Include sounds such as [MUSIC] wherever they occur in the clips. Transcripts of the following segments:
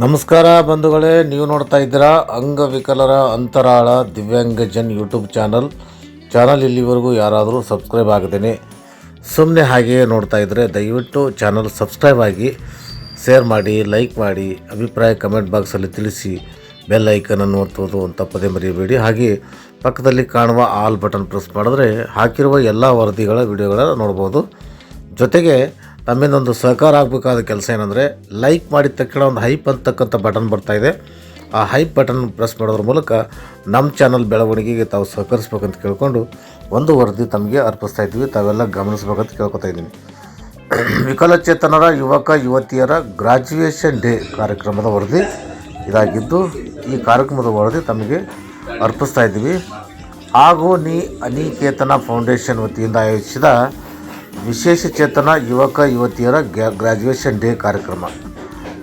ನಮಸ್ಕಾರ ಬಂಧುಗಳೇ, ನೀವು ನೋಡ್ತಾ ಇದ್ದೀರಾ ಅಂಗವಿಕಲರ ಅಂತರಾಳ ದಿವ್ಯಾಂಗಜನ್ ಯೂಟ್ಯೂಬ್ ಚಾನಲ್. ಚಾನಲ್ ಇಲ್ಲಿವರೆಗೂ ಯಾರಾದರೂ ಸಬ್ಸ್ಕ್ರೈಬ್ ಆಗದೇನೆ ಸುಮ್ಮನೆ ಹಾಗೆಯೇ ನೋಡ್ತಾ ಇದ್ದರೆ ದಯವಿಟ್ಟು ಚಾನಲ್ ಸಬ್ಸ್ಕ್ರೈಬ್ ಆಗಿ, ಶೇರ್ ಮಾಡಿ, ಲೈಕ್ ಮಾಡಿ, ಅಭಿಪ್ರಾಯ ಕಮೆಂಟ್ ಬಾಕ್ಸಲ್ಲಿ ತಿಳಿಸಿ, ಬೆಲ್ ಐಕನನ್ನು ಒತ್ತುವುದು ಅಂತ ಪದೇ ಮರೆಯಬೇಡಿ. ಹಾಗೆ ಪಕ್ಕದಲ್ಲಿ ಕಾಣುವ ಆಲ್ ಬಟನ್ ಪ್ರೆಸ್ ಮಾಡಿದ್ರೆ ಹಾಕಿರುವ ಎಲ್ಲ ವರದಿಗಳ, ವಿಡಿಯೋಗಳನ್ನು ನೋಡ್ಬೋದು. ಜೊತೆಗೆ ತಮ್ಮಿಂದೊಂದು ಸಹಕಾರ ಆಗಬೇಕಾದ ಕೆಲಸ ಏನಂದರೆ ಲೈಕ್ ಮಾಡಿದ ತಕ್ಷಣ ಒಂದು ಹೈಪ್ ಅಂತಕ್ಕಂಥ ಬಟನ್ ಬರ್ತಾ ಇದೆ. ಆ ಹೈಪ್ ಬಟನ್ ಪ್ರೆಸ್ ಮಾಡೋದ್ರ ಮೂಲಕ ನಮ್ಮ ಚಾನಲ್ ಬೆಳವಣಿಗೆಗೆ ತಾವು ಸಹಕರಿಸ್ಬೇಕಂತ ಕೇಳಿಕೊಂಡು ಒಂದು ವರದಿ ತಮಗೆ ಅರ್ಪಿಸ್ತಾ ಇದ್ದೀವಿ. ತಾವೆಲ್ಲ ಗಮನಿಸ್ಬೇಕಂತ ಕೇಳ್ಕೊತಾ ಇದ್ದೀನಿ. [CLEARS THROAT] ವಿಕಲಚೇತನರ ಯುವಕ ಯುವತಿಯರ ಗ್ರಾಜ್ಯುಯೇಷನ್ ಡೇ ಕಾರ್ಯಕ್ರಮದ ವರದಿ ಇದಾಗಿದ್ದು, ಈ ಕಾರ್ಯಕ್ರಮದ ವರದಿ ತಮಗೆ ಅರ್ಪಿಸ್ತಾ ಇದ್ದೀವಿ. ಹಾಗೂ ನೀ ಅನಿಕೇತನ ಫೌಂಡೇಶನ್ ವತಿಯಿಂದ ಆಯೋಜಿಸಿದ ವಿಶೇಷ ಚೇತನ ಯುವಕ ಯುವತಿಯರ ಗ್ಯಾ ಗ್ರ್ಯಾಜುಯೇಷನ್ ಡೇ ಕಾರ್ಯಕ್ರಮ.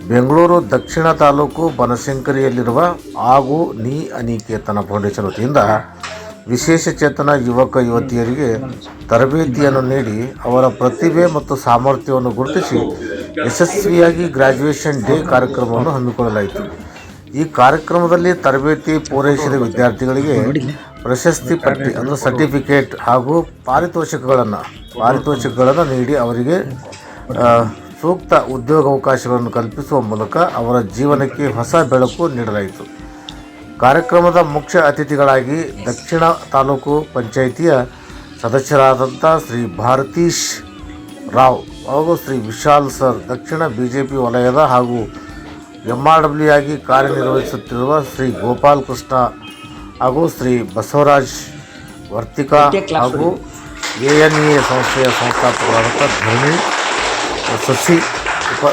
ಬೆಂಗಳೂರು ದಕ್ಷಿಣ ತಾಲೂಕು ಬನಶಂಕರಿಯಲ್ಲಿರುವ ಹಾಗೂ ನೀ ಅನಿಕೇತನ ಫೌಂಡೇಶನ್ ವತಿಯಿಂದ ವಿಶೇಷ ಚೇತನ ಯುವಕ ಯುವತಿಯರಿಗೆ ತರಬೇತಿಯನ್ನು ನೀಡಿ ಅವರ ಪ್ರತಿಭೆ ಮತ್ತು ಸಾಮರ್ಥ್ಯವನ್ನು ಗುರುತಿಸಿ ಯಶಸ್ವಿಯಾಗಿ ಗ್ರ್ಯಾಜುಯೇಷನ್ ಡೇ ಕಾರ್ಯಕ್ರಮವನ್ನು ಹಮ್ಮಿಕೊಳ್ಳಲಾಯಿತು. ಈ ಕಾರ್ಯಕ್ರಮದಲ್ಲಿ ತರಬೇತಿ ಪೂರೈಸಿದ ವಿದ್ಯಾರ್ಥಿಗಳಿಗೆ ಪ್ರಶಸ್ತಿ ಪಟ್ಟಿ, ಅಂದರೆ ಸರ್ಟಿಫಿಕೇಟ್ ಹಾಗೂ ಪಾರಿತೋಷಕಗಳನ್ನು ಪಾರಿತೋಷಕಗಳನ್ನು ನೀಡಿ ಅವರಿಗೆ ಸೂಕ್ತ ಉದ್ಯೋಗಾವಕಾಶಗಳನ್ನು ಕಲ್ಪಿಸುವ ಮೂಲಕ ಅವರ ಜೀವನಕ್ಕೆ ಹೊಸ ಬೆಳಕು ನೀಡಲಾಯಿತು. ಕಾರ್ಯಕ್ರಮದ ಮುಖ್ಯ ಅತಿಥಿಗಳಾಗಿ ದಕ್ಷಿಣ ತಾಲೂಕು ಪಂಚಾಯಿತಿಯ ಸದಸ್ಯರಾದಂಥ ಶ್ರೀ ಭಾರತೀಶ್ ರಾವ್ ಹಾಗೂ ಶ್ರೀ ವಿಶಾಲ್ ಸರ್ ದಕ್ಷಿಣ ಬಿ ಜೆ ಪಿ ವಲಯದ ಹಾಗೂ ಎಂ ಆರ್ ಡಬ್ಲ್ಯೂ ಆಗಿ ಕಾರ್ಯನಿರ್ವಹಿಸುತ್ತಿರುವ ಶ್ರೀ ಗೋಪಾಲ್ ಕೃಷ್ಣ ಹಾಗೂ ಶ್ರೀ ಬಸವರಾಜ್ ವರ್ತಿಕಾ ಹಾಗೂ ಎ ಎನ್ ಇ ಸಂಸ್ಥೆಯ ಸಂಸ್ಥಾಪಕರಾದಂಥ ಧರಣಿ ಸಸಿ ಉಪ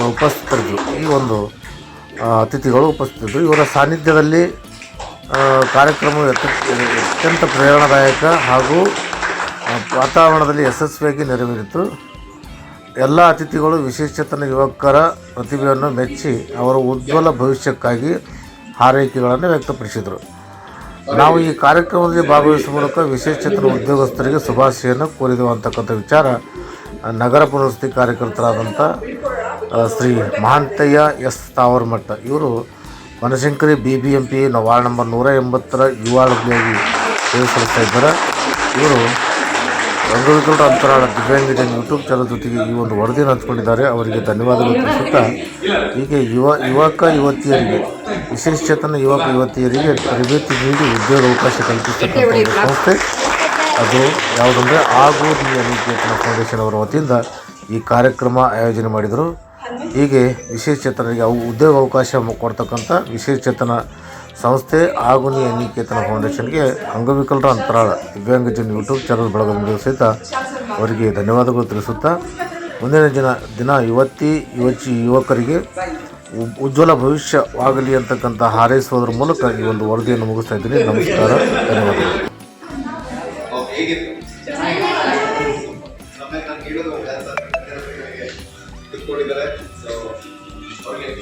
ಉಪಸ್ಥಿತರಿದ್ದರು. ಈ ಒಂದು ಅತಿಥಿಗಳು ಉಪಸ್ಥಿತರಿದ್ದರು. ಇವರ ಸಾನ್ನಿಧ್ಯದಲ್ಲಿ ಕಾರ್ಯಕ್ರಮವು ಅತ್ಯ- ಅತ್ಯಂತ ಪ್ರೇರಣಾದಾಯಕ ಹಾಗೂ ವಾತಾವರಣದಲ್ಲಿ ಯಶಸ್ವಿಯಾಗಿ ನೆರವೇರಿತು. ಎಲ್ಲ ಅತಿಥಿಗಳು, ವಿಶೇಷತನ ಯುವಕರ ಪ್ರತಿಭೆಯನ್ನು ಮೆಚ್ಚಿ ಅವರ ಉಜ್ವಲ ಭವಿಷ್ಯಕ್ಕಾಗಿ ಹಾರೈಕೆಗಳನ್ನು ವ್ಯಕ್ತಪಡಿಸಿದರು. ನಾವು ಈ ಕಾರ್ಯಕ್ರಮದಲ್ಲಿ ಭಾಗವಹಿಸುವ ಮೂಲಕ ವಿಶೇಷಚೇತನ ಉದ್ಯೋಗಸ್ಥರಿಗೆ ಶುಭಾಶಯನ್ನು ಕೋರಿದೆವು ಅಂತಕ್ಕಂಥ ವಿಚಾರ ನಗರ ಪುನರ್ವಸತಿ ಕಾರ್ಯಕರ್ತರಾದಂಥ ಶ್ರೀ ಮಹಾಂತಯ್ಯ ಎಸ್ ತಾವರ್ಮಠ. ಇವರು Banashankari B B M P ward number ನೂರ ಎಂಬತ್ತರ ಯುವಾಳಿಯಾಗಿ ಸೇವೆ ಸಲ್ಲಿಸ್ತಾ ಇದ್ದಾರೆ. ಇವರು ಅಂಗವಿಕಲರ ಅಂತರಾಳ ದಿವ್ಯಾಂಗಜನ್ ಯೂಟ್ಯೂಬ್ ಚಾನಲ್ ಜೊತೆಗೆ ಈ ಒಂದು ವರದಿಯನ್ನು ಹಂಚಿಕೊಂಡಿದ್ದಾರೆ. ಅವರಿಗೆ ಧನ್ಯವಾದಗಳು ತಿಳಿಸುತ್ತಾ, ಹೀಗೆ ಯುವ, ಯುವಕ ಯುವತಿಯರಿಗೆ, ವಿಶೇಷ ಚೇತನ ಯುವಕ ಯುವತಿಯರಿಗೆ ತರಬೇತಿ ನೀಡಿ ಉದ್ಯೋಗ ಅವಕಾಶ ಕಲ್ಪಿಸತಕ್ಕಂಥ ಸಂಸ್ಥೆ. ಅದು ಯಾವುದಂದರೆ ಆಗು ಅನಿಕೇತನ ಫೌಂಡೇಶನ್ ಅವರ ವತಿಯಿಂದ ಈ ಕಾರ್ಯಕ್ರಮ ಆಯೋಜನೆ ಮಾಡಿದರು. ಹೀಗೆ ವಿಶೇಷ ಚೇತನರಿಗೆ ಅವು ಉದ್ಯೋಗ ಅವಕಾಶ ಕೊಡ್ತಕ್ಕಂಥ ವಿಶೇಷ ಚೇತನ ಸಂಸ್ಥೆ ಆಗುನಿ ಅನಿಕೇತನ ಫೌಂಡೇಶನ್ಗೆ ಅಂಗವಿಕಲರ ಅಂತರಾಳ ದಿವ್ಯಾಂಗಜನ್ ಯೂಟ್ಯೂಬ್ ಚಾನಲ್ ಬಳಗದಿಂದ ಸಹಿತ ಅವರಿಗೆ ಧನ್ಯವಾದಗಳು ತಿಳಿಸುತ್ತಾ, ಮುಂದಿನ ದಿನ ದಿನ ಯುವತಿ ಯುವತಿ ಯುವಕರಿಗೆ ಉಜ್ವಲ ಭವಿಷ್ಯವಾಗಲಿ ಅಂತಕ್ಕಂಥ ಹಾರೈಸುವುದರ ಮೂಲಕ ಈ ಒಂದು ವರದಿಯನ್ನು ಮುಗಿಸ್ತಾ ಇದ್ದೀನಿ. ನಮಸ್ಕಾರ, ಧನ್ಯವಾದಗಳು.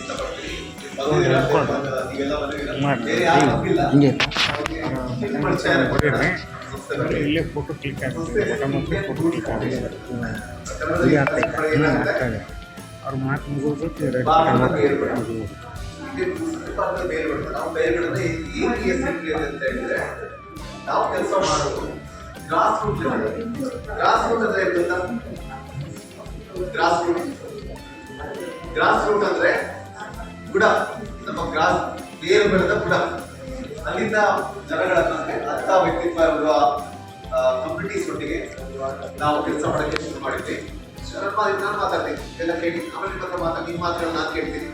ಇಷ್ಟಪಡ್ತೀನಿ ಇಲ್ಲಿ. ಇಲ್ಲೇ ಫೋಟೋ ಕ್ಲಿಕ್ ಆಗ್ತದೆ ಫೋಟೋ ಮತ್ತು ಫೋಟೋ ಕ್ಲಿಕ್ ಆಗಿದೆ ಕನ್ನಡದಲ್ಲಿ ಕನ್ನಡ ಏನಾಗುತ್ತೆ? ಅವ್ರ ಮಾತು ಮುಗಿದು ರೆಡಿ. ಇದು. ನಾವು ಕೆಲಸ ಮಾಡೋದು ಗ್ರಾಸ್ ರೂಟ್ ಗ್ರಾಸ್ ರೂಟ್ ಅಂದ್ರೆ ಗ್ರಾಸ್ ರೂಟ್ ಗ್ರಾಸ್ ರೂಟ್ ಅಂದ್ರೆ ಬುಡ ನಮ್ಮ ಗ್ರಾಸ್ ಬೇರು ಬೆಳೆದ ಬುಡ ಅಲ್ಲಿಂದ ಜನಗಳನ್ನ ಅಂದ್ರೆ ಅರ್ಥ ವ್ಯಕ್ತಿತ್ವ ಇರುವ ಕಮ್ಯುನಿಟೀಸ್ ಒಟ್ಟಿಗೆ ನಾವು ಕೆಲಸ ಮಾಡೋಕ್ಕೆ ಶುರು ಮಾಡಿದ್ವಿ. ಶರಣ್ ಮಾತಿ ನಾನು ಮಾತಾಡ್ತೀನಿ. ಎಲ್ಲ ಕೇಳಿ. ಆಮೇಲೆ ನಿಮ್ಮ ಹತ್ರ ಮಾತಾಡಿ ನಿಮ್ಮ ಮಾತುಗಳನ್ನ ನಾನು ಕೇಳ್ತೀನಿ.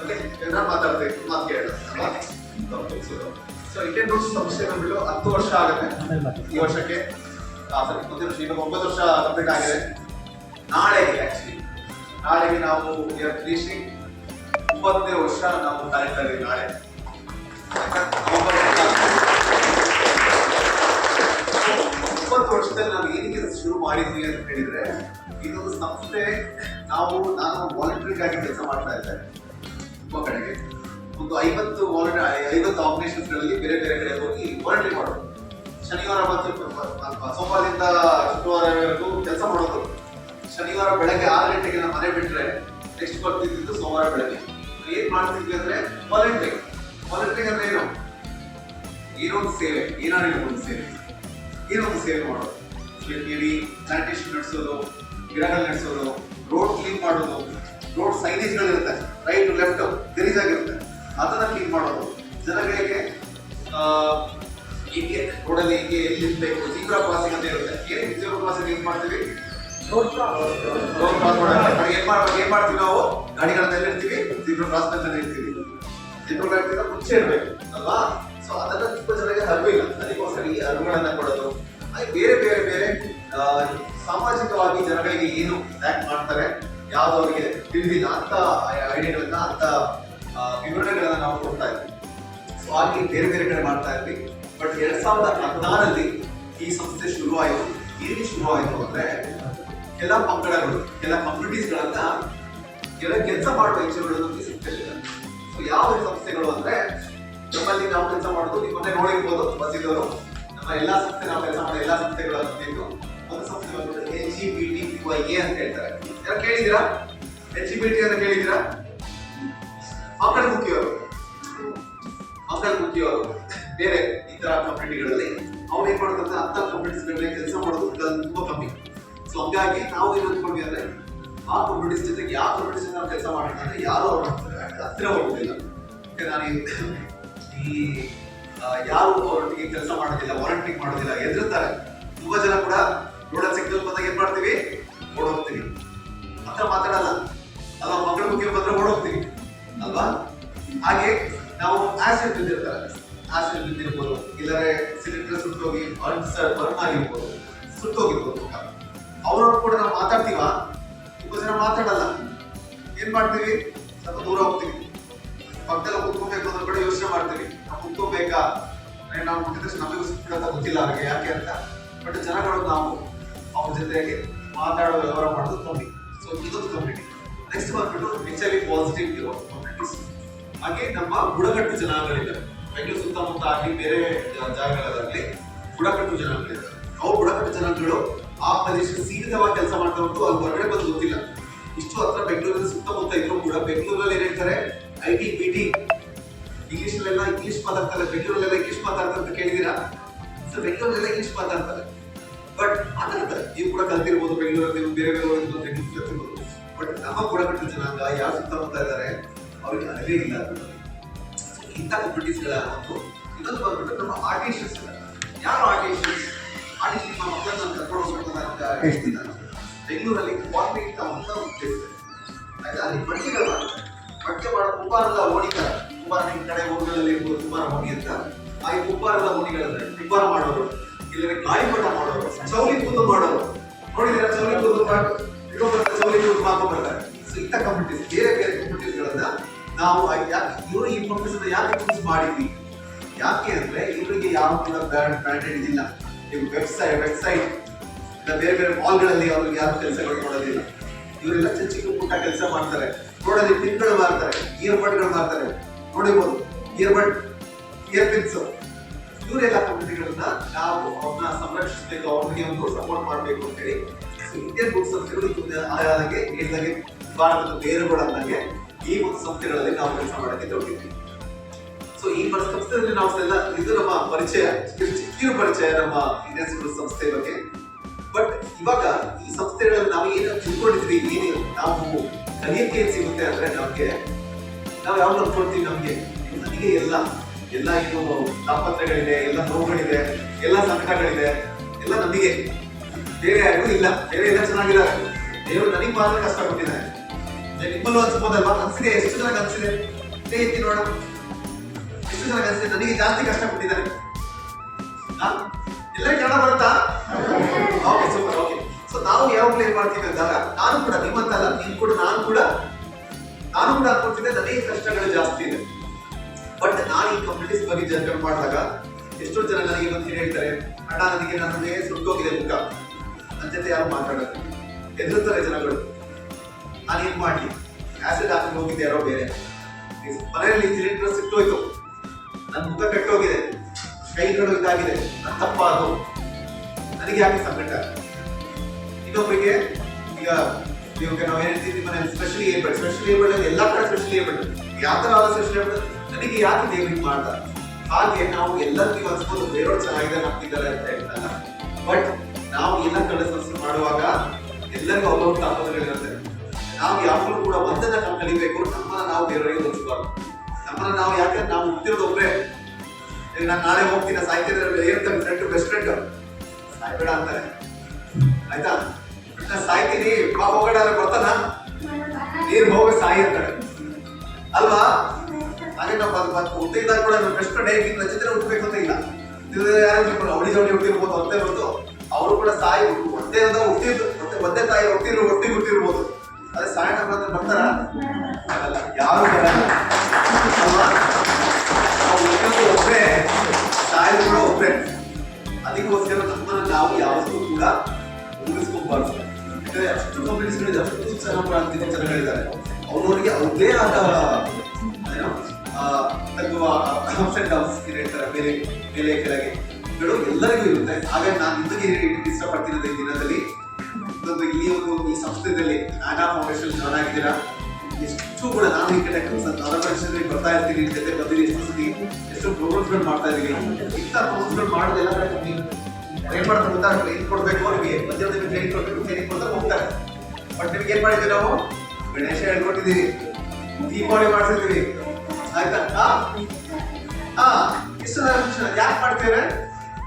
ಓಕೆ ನಾನು ಮಾತಾಡ್ತೀನಿ ನಿಮ್ಮ ಮಾತು ಕೇಳೋಣ. ಸೊ ಇಂಡಿಯನ್ ರೂಟ್ಸ್ ಸಂಸ್ಥೆ ಬಂದ್ಬಿಟ್ಟು ಹತ್ತು ವರ್ಷ ಆಗುತ್ತೆ. ಈ ವರ್ಷಕ್ಕೆ. ಮುಂದಿನ ವರ್ಷ ಈಗ ಒಂಬತ್ತು ವರ್ಷ ಕಂಪ್ಲೀಟ್ ಆಗಿದೆ. ನಾಳೆಗೆ ಆಕ್ಚುಲಿ ನಾಳೆಗೆ ನಾವು ಫಿನಿಶಿಂಗ್ ಒಂಬತ್ತನೇ ವರ್ಷ ನಾವು ಕಾರ್ಯಕ್ರಮ ನಾಳೆ. ಇಪ್ಪತ್ತು ವರ್ಷದಲ್ಲಿ ನಾವು ಏನಕ್ಕೆ ಶುರು ಮಾಡಿದ್ವಿ ಅಂತ ಹೇಳಿದ್ರೆ ಇದು ಸಂಸ್ಥೆ ನಾವು, ನಾನು ವಾಲಂಟ್ರಿಗಾಗಿ ಕೆಲಸ ಮಾಡ್ತಾ ಇದ್ದೆ ತುಂಬ ಕಡೆಗೆ. ಒಂದು ಐವತ್ತು ವಾಲಂಟಿ ಐವತ್ತು ಆಪರೇಷನ್ಸ್ಗಳಲ್ಲಿ ಬೇರೆ ಬೇರೆ ಕಡೆ ಹೋಗಿ ವಾಲಂಟ್ರಿ ಮಾಡೋದು. ಶನಿವಾರ ಮತ್ತು ಸೋಮವಾರದಿಂದ ಶುಕ್ರವಾರವರೆಗೂ ಕೆಲಸ ಮಾಡೋದು. ಶನಿವಾರ ಬೆಳಗ್ಗೆ ಆರು ಗಂಟೆಗೆ ನಮ್ಮ ಮನೆ ಬಿಟ್ಟರೆ ನೆಕ್ಸ್ಟ್ ಬರ್ತಿದ್ದು ಸೋಮವಾರ ಬೆಳಗ್ಗೆ. ಏನ್ ಮಾಡ್ತಿದ್ವಿ ಅಂದ್ರೆ ವಾಲಂಟಿಯರ್ ವಾಲಂಟಿಯರ್ ಅಂದ್ರೆ ಏನು? ಏನೋ ಒಂದು ಸೇವೆ, ಏನಾದ್ರು ಒಂದು ಸೇವೆ. ಏನೋ ಒಂದು ಸೇವೆ ಮಾಡೋದು? ಹೇಳಿ ಸ್ಯಾನಿಟೇಷನ್ ನಡೆಸೋದು, ಗಿಡಗಳು ನಡೆಸೋದು ರೋಡ್ ಕ್ಲೀನ್ ಮಾಡೋದು ರೋಡ್ ಸೈನೇಜ್ಗಳು ಇರುತ್ತೆ ರೈಟ್ ಲೆಫ್ಟ್ ಗಲೀಜ್ ಆಗಿರುತ್ತೆ. ಅದನ್ನ ಕ್ಲೀನ್ ಮಾಡೋದು. ಜನಗಳಿಗೆ ಹೀಗೆ ರೋಡಲ್ಲಿ ಹೀಗೆ, ಎಲ್ಲಿ ನಿಲ್ಬೇಕು ಜೀಬ್ರಾ ಕ್ರಾಸಿಂಗ್ ಅಂತ ಇರುತ್ತೆ, ಏನು ಜೀಬ್ರಾ ಕ್ರಾಸಿಂಗ್ ಏನ್ ಮಾಡ್ತೀವಿ ಏನ್ ಮಾಡ್ತೀವಿ ನಾವು? ಗಾಡಿಗಳನ್ನ ಎಲ್ಲಿರ್ತೀವಿ ಜೀಬ್ರಾ ಕ್ರಾಸ್ ಅಲ್ಲಿ ಇರ್ತೀವಿ. ಮುಂಚೆ ಇರ್ಬೇಕು, ಅಲ್ವಾ? ಸೊ ಅದನ್ನ ತುಂಬ ಜನರಿಗೆ ಅರಿವಿಲ್ಲ ಅದಕ್ಕೋಸ್ಕರ ಈ ಅರಿವುಗಳನ್ನ ಕೊಡೋದು. ಹಾಗೆ ಬೇರೆ ಬೇರೆ ಬೇರೆ ಸಾಮಾಜಿಕವಾಗಿ ಜನಗಳಿಗೆ ಏನು ಆಕ್ಟ್ ಮಾಡ್ತಾರೆ ಯಾವ್ದು ಅವರಿಗೆ ತಿಳಿದಿಲ್ಲ ಅಂತ ಐಡಿಯಾಗಳನ್ನ, ಅಂತ ವಿವರಣೆಗಳನ್ನ ನಾವು ಕೊಡ್ತಾ ಇದ್ವಿ. ಸೊ ಹಾಗೆ ಬೇರೆ ಬೇರೆ ಕಡೆ ಮಾಡ್ತಾ ಇದ್ವಿ. ಬಟ್ ಎರಡ್ ಸಾವಿರದ ಹದಿನಾರಲ್ಲಿ ಈ ಸಂಸ್ಥೆ ಶುರುವಾಯಿತು. ಶುರು ಶುರುವಾಯಿತು ಅಂದ್ರೆ, ಕೆಲ ಪಂಗಡಗಳು, ಕೆಲ ಕಮ್ಯುನಿಟೀಸ್ಗಳನ್ನ ಕೆಲ ಕೆಲಸ ಮಾಡುವ ಇಚ್ಛೆಗಳು ನಮಗೆ ಸಿಗ್ತಿರ್ಲಿಲ್ಲ ಸೊ ಯಾವ ಸಂಸ್ಥೆಗಳು ಅಂದ್ರೆ, ನಮ್ಮಲ್ಲಿ ನಾವು ಕೆಲಸ ಮಾಡೋದು ನೀವು ಮೊನ್ನೆ ನೋಡಿರ್ಬೋದು ಬಸ್ಸಿದವರು ನಮ್ಮ ಎಲ್ಲಾ ಸಂಸ್ಥೆ, ನಾವು ಕೆಲಸ ಮಾಡೋ ಎಲ್ಲಾ ಸಂಸ್ಥೆಗಳು ಅಂತಿದ್ದು ಒಂದು ಸಂಸ್ಥೆ ಬಂದ್ಬಿಟ್ಟು L G B T Y A ಅಂತ ಹೇಳ್ತಾರೆ. ಯಾರು ಕೇಳಿದ್ದೀರಾ? ಎಲ್ ಜಿ ಬಿ ಟಿ ಅಂತ ಕೇಳಿದ್ದೀರಾ? ಮಕ್ಕಳ ಮುಖ್ಯವರು ಮಕ್ಕಳ ಮುಖ್ಯವರು ಬೇರೆ ಈ ತರ ಕಂಪ್ಲೀಟ್ಗಳಲ್ಲಿ ಅವ್ರು ಏನ್ ಮಾಡ್ತಾರೆ ಅಂತ ಕಮ್ಯುನಿಟೀಸ್ಗಳಲ್ಲಿ ಕೆಲಸ ಮಾಡೋದು ತುಂಬಾ ಕಮ್ಮಿ. ಸೊ ಹಂಗಾಗಿ ನಾವು ಏನ್ ಅನ್ಕೊಂಡ್ವಿ ಅಂದ್ರೆ ಆ ಕಮ್ಯುನಿಟೀಸ್ ಜೊತೆಗೆ ನಾವು ಕೆಲಸ ಮಾಡಿದ್ರೆ ಯಾರು ಅವ್ರ ಹತ್ತಿರ ಹೋಗುದಿಲ್ಲ. ನಾನು ಈ- ಯಾರು ಅವರೊಟ್ಟಿಗೆ ಕೆಲಸ ಮಾಡೋದಿಲ್ಲ ವಾರಂಟಿಂಗ್ ಮಾಡೋದಿಲ್ಲ, ಎದುರುತ್ತಾರೆ. ತುಂಬಾ ಜನ ಕೂಡ ರೋಡ ಸಿಗ್ನಲ್ ಬಂದಾಗ ಏನ್ ಮಾಡ್ತೀವಿ? ಓಡ್ ಹೋಗ್ತೀವಿ ಹತ್ರ ಮಾತಾಡಲ್ಲ. ಅಲ್ಲ ಮಕ್ಕಳ ಮುಖ್ಯ ಬಂದ್ರೆ ಓಡ್ ಹೋಗ್ತೀವಿ ಅಲ್ವಾ? ಹಾಗೆ ನಾವು ಆಸಿಡ್ ಬಿದ್ದಿರ್ತಾರೆ. ಆಸಿಡ್ ಬಿದ್ದಿರ್ಬೋದು. ಇಲ್ಲರೆ ಸಿಲಿಂಡರ್ ಸುಟ್ಟೋಗಿ ಬರ್ನ್ ಆಗಿರ್ಬೋದು ಸುಟ್ಟೋಗಿರ್ಬೋದು. ಅವ್ರವ್ರು ಕೂಡ ನಾವು ಮಾತಾಡ್ತೀವ? ಜನ ಮಾತಾಡಲ್ಲ. ಏನ್ ಮಾಡ್ತೀವಿ ಸ್ವಲ್ಪ ದೂರ ಹೋಗ್ತೀವಿ ಪಕ್ಕದಲ್ಲಿ ಕುತ್ಕೋಬೇಕು ಅನ್ನೋ ಕಡೆ ಯೋಚನೆ ಮಾಡ್ತೀವಿ ನಾವು ಕುತ್ಕೋಬೇಕಾ? ಅಂದ್ರೆ ನಾವು ಮುಟ್ಟಿದ್ರೆ ನಮಗೆ ಸುತ್ತ ಗೊತ್ತಿಲ್ಲ ಅವ್ರಿಗೆ ಯಾಕೆ ಅಂತ. ಬಟ್ ಜನಗಳು ನಾವು ಅವ್ರ ಜೊತೆಗೆ ಮಾತಾಡೋ ವ್ಯವಹಾರ ಮಾಡೋದು ಕಮ್ಮಿ. ಸೊ ಇದೊಂದು ಕಮ್ಯುನಿಟಿ ನೆಕ್ಸ್ಟ್ ಬಂದ್ಬಿಟ್ಟು ಹೆಚ್ಚಾಗಿ ಪಾಸಿಟಿವ್ ಇರೋ ಕಮ್ಯುನಿಟೀಸ್ ಹಾಗೆ ನಮ್ಮ ಬುಡಕಟ್ಟು ಜನಗಳಿದ್ದಾರೆ ಬೆಂಗಳೂರು ಸುತ್ತಮುತ್ತ ಆಗಲಿ ಬೇರೆ ಜಾಗಗಳಲ್ಲಿ ಬುಡಕಟ್ಟು ಜನಾಂಗಗಳಿದ್ದಾರೆ. ಅವ್ರು ಬುಡಕಟ್ಟು ಜನಾಂಗಗಳು ಆ ಪ್ರದೇಶ ಸೀಮಿತವಾಗಿ ಕೆಲಸ ಮಾಡ್ತಾ ಉಂಟು, ಅದು ಹೊರಗಡೆ ಬಂದು ಗೊತ್ತಿಲ್ಲ. ಇಷ್ಟು ಹತ್ರ ಬೆಂಗಳೂರಿನ ಸುತ್ತಮುತ್ತ ಇದ್ರು ಕೂಡ ಬೆಂಗಳೂರಲ್ಲಿ ಏನ್ ಹೇಳ್ತಾರೆ? ಐ ಟಿ, ಬಿ ಟಿ, ಇಂಗ್ಲೀಷಲ್ಲೆಲ್ಲ ಇಂಗ್ಲೀಷ್ ಮಾತಾಡ್ತಾರೆ, ಬೆಂಗಳೂರಲ್ಲೆಲ್ಲ ಇಂಗ್ಲೀಷ್ ಮಾತಾಡ್ತಾರೆ ಅಂತ ಕೇಳಿದೀರಾ? ಸೊ ಬೆಂಗಳೂರಲ್ಲೆಲ್ಲ ಇಂಗ್ಲೀಷ್ ಮಾತಾಡ್ತಾರೆ. ಬಟ್ ಮಾತಾಡ್ತಾರೆ. ನೀವು ಕೂಡ ಕಲ್ತಿರ್ಬೋದು, ಬೆಂಗಳೂರಲ್ಲಿ ನೀವು ಬೇರೆ ಬೇರೆ ಕಲ್ತಿರ್ಬೋದು. ಬಟ್ ನಮ್ಮ ಬುಡಕಟ್ಟು ಜನಾಂಗ ಯಾರು ಸುತ್ತಮುತ್ತ ಇದ್ದಾರೆ? ಅವ್ರಿಗೆ ಅರಿವೇ ಇಲ್ಲ ಇಂಥ ಕಮ್ಯುನಿಟೀಸ್ಗಳ ಒಂದು ಇನ್ನೊಂದು ಬಂದ್ಬಿಟ್ಟು ನಮ್ಮ ಆರ್ಟಿಸ್ಟ್ಸ್ ಯಾರು ಆರ್ಟಿಸ್ಟ್ಸ್ ಆರ್ಟಿಸ್ಟ್ ನಮ್ಮ ಮಕ್ಕಳನ್ನ ಕರ್ಕೊಂಡು ಹೋಗ್ಬೇಕು ಅಂತ ಹೇಳ್ತಿದ್ದಾರೆ ಬೆಂಗಳೂರಲ್ಲಿ ಅಂತ ಇದೆ ಆಯ್ತಾ? ಅಲ್ಲಿ ಬಟ್ಟೆಗಳು ಮಾಡ್ತಾರೆ ಬಟ್ಟೆ ಮಾಡೋ ಕುಂಬಾರದ ಓಣಿತಾರೆ ಕುಂಬಾರ ನಿಮ್ಮ ಕಡೆ ಊರುಗಳಲ್ಲಿ ಇರ್ಬೋದು ಕುಂಬಾರ ಓಣಿ ಅಂತ ಆ ಕುಂಬಾರದ ಓಣಿಗಳಂದ್ರೆ ಕುಂಬಾರ ಮಾಡೋರು ಇಲ್ಲದ್ರೆ ಗಾಳಿಪಟ ಮಾಡೋರು ಚೌಲಿ ಕೂತು ಮಾಡೋರು ನೋಡಿದ್ರೆ ಚೌಲಿ ಕೂತು ಮಾಡೋರು ಚೌಲಿ ಕೂತು ಮಾಡ್ಕೊಂಡು ಬರ್ತಾರೆ ಸೊ ಇಂಥ ಕಮ್ಯುನಿಟೀಸ್ ಬೇರೆ ಬೇರೆ ಕಮ್ಯುನಿಟೀಸ್ಗಳನ್ನ ನಾವು ಯಾಕೆ ಇವರು ಈ ಕಮ್ಯುನಿಟೀಸ್ ಯಾಕೆ ಚೂಸ್ ಮಾಡಿದ್ವಿ ಯಾಕೆ ಅಂದ್ರೆ ಇವರಿಗೆ ಯಾವ ಕೂಡ ಬ್ರ್ಯಾಂಡ್ ಬ್ರ್ಯಾಂಡೆಡ್ ಇದಿಲ್ಲ ನೀವು ವೆಬ್ಸೈಟ್ ವೆಬ್ಸೈಟ್ ಇಲ್ಲ ಬೇರೆ ಬೇರೆ ಮಾಲ್ಗಳಲ್ಲಿ ಅವ್ರಿಗೆ ಯಾರು ಕೆಲಸಗಳು ಮಾಡೋದಿಲ್ಲ ಇವರೆಲ್ಲ ಚಿಕ್ಕ ಚಿಕ್ಕ ಪುಟ್ಟ ಕೆಲಸ ಮಾಡ್ತಾರೆ. ನೋಡೋದಿ ಪಿನ್ಗಳು ಮಾರ್ತಾರೆ ಇಯರ್ ಬಡ್ಗಳು ಮಾರ್ತಾರೆ. ನೋಡಿರ್ಬೋದು ಇಯರ್ ಪಿನ್ಸ್ ಇವರೆಲ್ಲ ಕಂಪನಿಗಳನ್ನ ನಾವು ಅವ್ರನ್ನ ಸಂರಕ್ಷಿಸಬೇಕು, ಅವ್ರಿಗೆ ಒಂದು ಸಪೋರ್ಟ್ ಮಾಡಬೇಕು ಅಂತ ಹೇಳಿ ಇಂಡಿಯನ್ ಬುಕ್ ಸಂಸ್ಥೆಗಳು ಹಾಗೆ ಹೇಳಿದಾಗೆ ಭಾರತದ ಬೇರುಗಳಂದಾಗೆ ಈ ಒಂದು ಸಂಸ್ಥೆಗಳಲ್ಲಿ ನಾವು ಕೆಲಸ ಮಾಡೋಕ್ಕೆ ತೊಡಗಿದ್ವಿ ಸೊ ಈ ಸಂಸ್ಥೆಯಲ್ಲಿ ನಾವು ಎಲ್ಲ ಇದು ನಮ್ಮ ಪರಿಚಯ ಕಿರು ಪರಿಚಯ ನಮ್ಮ ಸಿವಿಲ್ ಸಂಸ್ಥೆ ಬಗ್ಗೆ. ಬಟ್ ಇವಾಗ ಈ ಸಂಸ್ಥೆಗಳಲ್ಲಿ ನಾವು ಏನು ತಿಳ್ಕೊಂಡಿದ್ವಿ ಏನು ನಾವು ಕಲಿಯಕ್ಕೆ ಏನ್ ಸಿಗುತ್ತೆ ಅಂದ್ರೆ ನಮ್ಗೆ, ನಾವು ಯಾವಾಗ ಅನ್ಕೊಳ್ತೀವಿ ನಮ್ಗೆ? ನನಗೆ ಎಲ್ಲ ಎಲ್ಲ ಏನು ತಾಪತ್ರೆಗಳಿದೆ ಎಲ್ಲ ನೋವುಗಳಿದೆ, ಎಲ್ಲ ಸಂಕಟಗಳಿದೆ, ಎಲ್ಲ ನಮಗೆ. ಬೇರೆ ಯಾರಿಗೂ ಇಲ್ಲ, ಬೇರೆ ಎಲ್ಲ ಚೆನ್ನಾಗಿದ್ದಾರೆ. ದೇವರು ನನಗೆ ಮಾತ್ರ ಕಷ್ಟ ಕೊಟ್ಟಿದ್ದಾರೆ. ನಿಮ್ಮಲ್ಲೂ ಅನ್ಸ್ಬೋದಲ್ವಾ? ಅನ್ಸಿದೆ, ಎಷ್ಟು ಚೆನ್ನಾಗಿ ಅನ್ಸಿದೆ? ಕೈ ಎತ್ತಿ ಅನಿಸುತ್ತೆ ನನಗೆ ಜಾಸ್ತಿ ಕಷ್ಟ ಕೊಟ್ಟಿದ್ದಾರೆ ಹಾ? ಎಲ್ಲ ಕನ್ನಡ ಬರುತ್ತಾ? ಓಕೆ ಸೂಪರ್ ಓಕೆ ಸೊ ನಾವು ಯಾವ ಪ್ಲೇ ಮಾಡ್ತೀವಿ ಅಂದಾಗ, ನಾನು ಕೂಡ ನಿಮ್ಮಂತಲ್ಲ, ನೀನ್ ಕೂಡ, ನಾನು ಕೂಡ ನಾನು ಕೂಡ ಅನ್ಕೊಳ್ತಿದ್ದೆ ನನಗೆ ಕಷ್ಟಗಳು ಜಾಸ್ತಿ ಇದೆ. ಬಟ್ ನಾನು ಈ ಕಂಪ್ಲೀಟ್ಸ್ ಬಗ್ಗೆ ಜರ್ಕಲ್ ಮಾಡಿದಾಗ, ಎಷ್ಟೋ ಜನ ನನಗೆ ಬಂದು ಹೇಳ್ತಾರೆ, ಅಣ್ಣ, ನನಗೆ ನನಗೆ ಸುಟ್ಟೋಗಿದೆ ಮುಖ. ನನ್ನ ಜೊತೆ ಯಾರು ಮಾತಾಡೋದು? ಎದುರುತ್ತಾರೆ ಜನಗಳು. ನಾನು ಏನ್ ಮಾಡ್ಲಿ? ಆಸಿಡ್ ಹಾಕಿ ಹೋಗಿದ್ದೆ ಯಾರೋ ಬೇರೆ. ಮನೆಯಲ್ಲಿ ಸಿಲಿಂಡರ್ ಸಿಟ್ಟೋಯ್ತು ನನ್ನ ಮುಖ ಕೆಟ್ಟೋಗಿದೆ. ಕೈಗಳು ಇದಾಗಿದೆ. ತಪ್ಪ ಅದು. ನನಗೆ ಯಾಕೆ ಸಂಕಟ? ಇನ್ನೊಬ್ಬರಿಗೆ ಈಗ ಇವಾಗ ನಾವು ಏನ್ ಹೇಳ್ತೀವಿ ಮನೆ ಸ್ಪೆಷಲಿ ಏಬಲ್ಡ್ ಸ್ಪೆಷಲಿ ಏಬಲ್ಡ್ ಎಲ್ಲ ಕಡೆ ಸ್ಪೆಷಲಿ ಏಬಲ್ಡ್ ಯಾವ ತರ ಸ್ಪೆಷಲಿ ಮಾಡ್ತಾರೆ? ನನಗೆ ಯಾಕೆ ದೇವ್ರಿಗೆ ಮಾಡ್ದ? ಹಾಗೆ ನಾವು ಎಲ್ಲರಿಗೂ ಅನ್ಸ್ಬೋದು ಬೇರೆಯವ್ರು ಚೆನ್ನಾಗಿದೆ ನಮ್ಗಿದ್ದಾರೆ ಅಂತ ಹೇಳ್ತಾರೆ. ಬಟ್ ನಾವು ಎಲ್ಲ ಕಡೆ ಸಂಸ್ಥೆ ಮಾಡುವಾಗ ಎಲ್ಲರಿಗೂ ಅವ್ರವ್ರ ತಾಪತ್ರಗಳಿರುತ್ತೆ ನಾವು ಯಾವಾಗಲೂ ಕೂಡ ಒಂದನ್ನ ನಾವು ಕಲಿಬೇಕು ನಮ್ಮನ್ನ ನಾವು ಬೇರೆಯವರಿಗೆ ಹೋಲಿಸಬಾರ್ದು ನಮ್ಮನ್ನ ನಾವು ಯಾಕಂದ್ರೆ ನಾವು ಹುಟ್ಟಿರೋದು ಒಬ್ಬರೇ ಈಗ ನಾನು ನಾಳೆ ಹೋಗ್ತೀನಿ. ಸಾಯ್ತಿದ್ರೆ ಏನಂತ ಫ್ರೆಂಡ್ ಬೆಸ್ಟ್ ಫ್ರೆಂಡ್ ಸಾಯ್ಬೇಡ ಅಂತಾರೆ. ಆಯ್ತಾ? ನಾನು ಸಾಯ್ತೀನಿ. ಬಾ, ಹೋಗೋಣ ಬರ್ತಾನ? ನೀರು ಹೋಗಿ, ಸಾಯಿ ಅಂತಾರೆ ಅಲ್ವಾ? ಹಾಗೆ ನಾವು ಹುಟ್ಟಿದಾಗ ಕೂಡ ನಮ್ಮ ಬೆಸ್ಟ್ ಫ್ರೆಂಡ್ ಹೇಗೆ ರಚಿದ್ರೆ ಹುಟ್ಟಬೇಕು ಅಂತ ಇಲ್ಲ. ಯಾರು ಅವಳಿ ಜವಳಿ ಹುಟ್ಟಿರ್ಬೋದು ಒಂದೇ ಬಂತು ಅವರು ಕೂಡ ಸಾಯಿ ಒಂದೇ ಅಂತ ಹುಟ್ಟಿದ್ದು ಮತ್ತೆ ಒಂದೇ ತಾಯಿ ಹುಟ್ಟಿರು ಒಟ್ಟಿಗೆ ಹುಟ್ಟಿರ್ಬೋದು ಅದೇ ಸಾಯಣ ಬರ್ತಾರ? ಯಾರು ಬರಲ್ಲ. ಸಾಯೋದು ಕೂಡ ಒಬ್ಬರೇ ಅದಕ್ಕೋಸ್ಕರ ನಮ್ಮನ್ನು ನಾವು ಯಾವತ್ತೂ ಕೂಡ ಉಳಿಸ್ಕೊಬಾರ್ದು ಯಾಕಂದ್ರೆ ಅಷ್ಟು ಕಂಪನೀಸ್ಗಳಿದೆ ಅಷ್ಟು ಚೆನ್ನಾಗಿ ಜನಗಳಿದ್ದಾರೆ. ಅವ್ರವ್ರಿಗೆ ಅವ್ರದ್ದೇ ಆದ ಏನೋ ತಗ್ಗುವ ಅಪ್ಸ್ ಅಂಡ್ ಡೌನ್ಸ್ ಇರ್ತಾರೆ ಮೇಲೆ ಕೆಳಗೆ ಗಳು ಎಲ್ಲರಿಗೂ ಇರುತ್ತೆ. ಹಾಗಾಗಿ ನಾನು ಇದಕ್ಕೆ ಇಷ್ಟಪಡ್ತಿರೋದು ಈ ದಿನದಲ್ಲಿ. ಇಲ್ಲಿ ಒಂದು ಈ ಸಂಸ್ಥೆಯಲ್ಲಿ ನಾನಾ ಫೌಂಡೇಶನ್ ಜಾಯ್ನ್ ಆಗಿದ್ದೀರಾ? ಎಷ್ಟು ಕೂಡ ನಾನು ಈ ಕಡೆ ಕೆಲಸ ಬರ್ತಾ ಇರ್ತೀನಿ ಜೊತೆ ಬಂದಿರಿ ಎಷ್ಟು ಸತಿ ಎಷ್ಟು ಪ್ರೋಗ್ರಾಮ್ಸ್ಗಳು ಮಾಡ್ತಾ ಇದ್ದೀನಿ. ಇಂಥ ಪ್ರೋಗ್ರಾಮ್ಸ್ಗಳು ಮಾಡೋದು ಎಲ್ಲ ಕಡೆ ನೀವು ಟ್ರೈನ್ ಮಾಡ್ತಾ ಗೊತ್ತಾ ಟ್ರೈನ್ ಕೊಡಬೇಕು, ಅವ್ರಿಗೆ ಮಧ್ಯದಲ್ಲಿ ಟ್ರೈನ್ ಕೊಡ್ಬೇಕು ಟ್ರೈನ್ ಕೊಡ್ತಾ ಹೋಗ್ತಾರೆ. ಬಟ್ ನಿಮ್ಗೆ ಏನು ಮಾಡಿದ್ವಿ ನಾವು? ಗಣೇಶ ಹೇಳ್ಕೊಟ್ಟಿದ್ದೀವಿ ದೀಪಾವಳಿ ಮಾಡ್ಸಿದ್ದೀವಿ ಆಯ್ತಾ? ಹಾ ಇಷ್ಟು ಯಾಕೆ ಮಾಡ್ತೇವೆ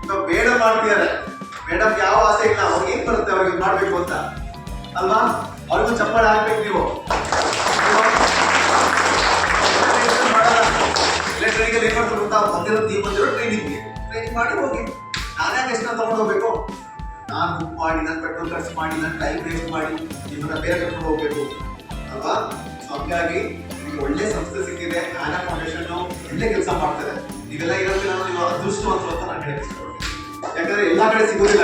ನಾವು ಬೇಡ ಮಾಡ್ತಿದ್ದಾರೆ. ಮೇಡಮ್, ಯಾವ ಆಸೆ ಇಲ್ಲ. ಅವ್ರಿಗೆ ಏನು ಬರುತ್ತೆ? ಅವ್ರಿಗೆ ಮಾಡ್ಬೇಕು ಅಂತ. ಅಲ್ವಾ? ಅವ್ರಿಗೂ ಚಪ್ಪಾಳೆ ಹಾಕ್ಬೇಕು ನೀವು. ಟ್ರೈನಿಂಗ್ ಏನ್ ಬಂದಿರೋ ನೀವು ಬಂದಿರೋ ಟ್ರೈನಿಂಗ್ ಟ್ರೈನಿಂಗ್ ಮಾಡಿ ಹೋಗಿ. ನಾನೇ ಎಷ್ಟು ತಗೊಂಡು ಹೋಗ್ಬೇಕು? ನಾನು ಬುಕ್ ಮಾಡಿ, ನಾನು ಪೆಟ್ರೋಲ್ ಖರ್ಚು ಮಾಡಿ ನನ್ನ ಟೈಮ್ ವೇಸ್ಟ್ ಮಾಡಿ ನಿಮ್ಮನ್ನ ಬೇರೆ ಕರ್ಕೊಂಡು ಹೋಗ್ಬೇಕು. ಅಲ್ವಾ? ಸೊ ಹಂಗಾಗಿ ನಿಮಗೆ ಒಳ್ಳೆ ಸಂಸ್ಥೆ ಸಿಕ್ಕಿದೆ. ಆನಾ ಫೌಂಡೇಶನ್ ಒಳ್ಳೆ ಕೆಲಸ ಮಾಡ್ತಾರೆ ನೀವೆಲ್ಲ ನಾನು ನೀವು ಅದೃಷ್ಟ ಅಂತ ನಾನು ಹೇಳಿ ಯಾಕಂದ್ರೆ ಎಲ್ಲ ಕಡೆ ಸಿಗೋದಿಲ್ಲ?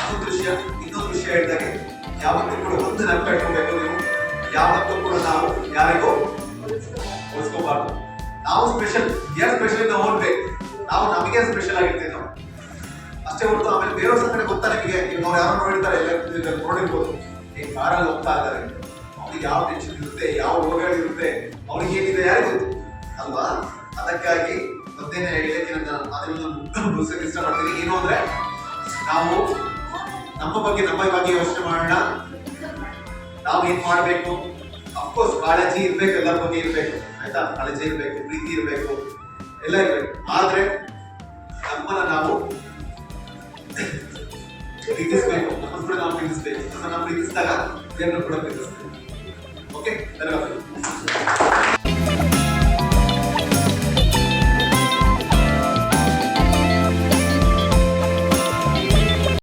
ಅದೊಂದು ವಿಷಯ ಇನ್ನೊಂದು ವಿಷಯ ಹೇಳಿದಾಗೆ, ಯಾವತ್ತೂ ಕೂಡ ಒಂದು ನೆನಪು ಇಟ್ಕೋಬೇಕು ನೀವು. ಯಾವತ್ತೂ ಕೂಡ ನಾವು ಯಾರಿಗೂ? ಹೋಲಿಸ್ಕೋಬಾರ್ದು ನಾವು ಸ್ಪೆಷಲ್ ಯಾರು ಸ್ಪೆಷಲ್ ಇಂದ ಹೋಗ್ಬೇಕು ನಾವು ನಮಗೆ ಸ್ಪೆಷಲ್ ಆಗಿರ್ತೀವಿ ನಾವು. ಅಷ್ಟೇ ಹೊರತು ಆಮೇಲೆ ಬೇರೆಯವ್ರ ಸಂಗಡೆ ಗೊತ್ತಾ ನಿಮಗೆ? ಈಗ ಅವ್ರು ಯಾರೋ ನೋಡಿರ್ತಾರೆ, ಎಲ್ಲ ನೋಡಿರ್ಬೋದು. ಈ ಕಾರಲ್ಲಿ ಹೋಗ್ತಾ ಇದ್ದಾರೆ ಅವ್ರಿಗೆ ಯಾವ ಟೆನ್ಷನ್ ಇರುತ್ತೆ, ಯಾವ ರೋಗಗಳಿರುತ್ತೆ ಅವ್ರಿಗೆ ಏನಿದೆ ಯಾರಿಗೂ ಅಲ್ವಾ? ಅದಕ್ಕಾಗಿ ಮತ್ತೇನೆ ಹೇಳಕ್ಕೆ ನಾನು ಅದನ್ನು ಮುಗಿಸಕ್ಕೆ ಇಷ್ಟಪಡ್ತೀನಿ. ಏನು ಅಂದ್ರೆ, ನಾವು ನಮ್ಮ ಬಗ್ಗೆ ನಮ್ಮ ಬಗ್ಗೆ ಯೋಚನೆ ಮಾಡೋಣ. ನಾವು ಏನು ಮಾಡ್ಬೇಕು? ಅಫ್ಕೋರ್ಸ್ ಕಾಳಜಿ ಇರ್ಬೇಕು ಎಲ್ಲರ ಬಗ್ಗೆ ಇರ್ಬೇಕು ಆಯ್ತಾ? ಕಾಳಜಿ ಇರ್ಬೇಕು, ಪ್ರೀತಿ ಇರ್ಬೇಕು, ಎಲ್ಲ ಇರಬೇಕು. ಆದ್ರೆ, ನಮ್ಮನ್ನ ನಾವು ಪ್ರೀತಿಸ್ಬೇಕು. ನಮ್ಮ ಕೂಡ ನಾವು ಪ್ರೀತಿಸ್ಬೇಕು. ನಾವು ಪ್ರೀತಿಸಿದಾಗ ಕೂಡ ಪ್ರೀತಿಸ್ಬೇಕು. ಓಕೆ ಧನ್ಯವಾದ